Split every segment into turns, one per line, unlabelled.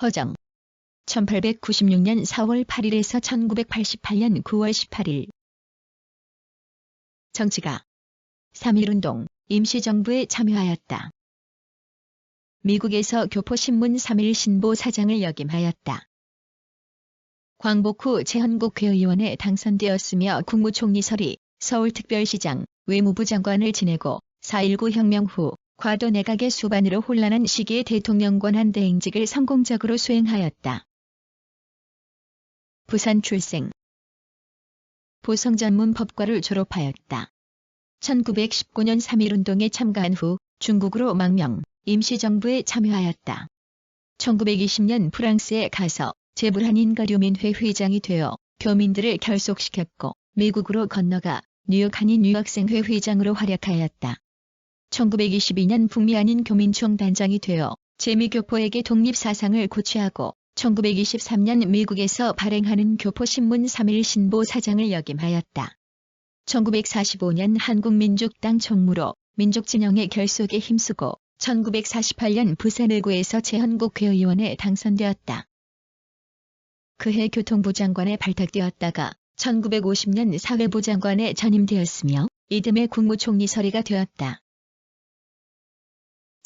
허정 1896년 4월 8일에서 1988년 9월 18일 정치가 3.1운동 임시정부에 참여하였다. 미국에서 교포신문 3일 신보 사장을 역임하였다. 광복 후 재헌국 회의원에 당선되었으며 국무총리설이 서울특별시장, 외무부 장관을 지내고 4.19 혁명 후 과도 내각의 수반으로 혼란한 시기에 대통령 권한 대행직을 성공적으로 수행하였다. 부산 출생 보성 전문 법과를 졸업하였다. 1919년 3.1운동에 참가한 후 중국으로 망명, 임시정부에 참여하였다. 1920년 프랑스에 가서 재불한인 거류민회 회장이 되어 교민들을 결속시켰고 미국으로 건너가 뉴욕 한인 유학생회 회장으로 활약하였다. 1922년 북미 한인 교민총 단장이 되어 재미교포에게 독립사상을 고취하고 1923년 미국에서 발행하는 교포신문 3일 신보 사장을 역임하였다. 1945년 한국민족당 총무로 민족진영의 결속에 힘쓰고 1948년 부산의구에서 재헌국회의원에 당선되었다. 그해 교통부 장관에 발탁되었다가 1950년 사회부 장관에 전임되었으며 이듬해 국무총리설이가 되었다.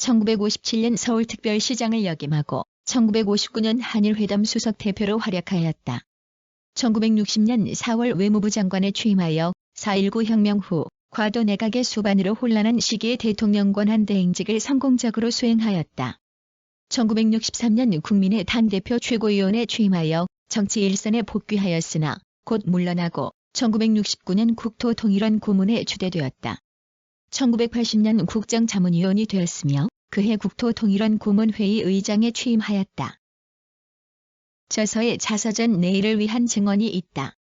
1957년 서울특별시장을 역임하고 1959년 한일회담 수석 대표로 활약하였다. 1960년 4월 외무부 장관에 취임하여 4.19 혁명 후 과도 내각의 수반으로 혼란한 시기에 대통령 권한 대행직을 성공적으로 수행하였다. 1963년 국민의 당대표 최고위원에 취임하여 정치 일선에 복귀하였으나 곧 물러나고 1969년 국토통일원 고문에 주대되었다. 1980년 국정자문위원이 되었으며 그해 국토통일원 고문회의 의장에 취임하였다. 저서에 자서전 내일을 위한 증언이 있다.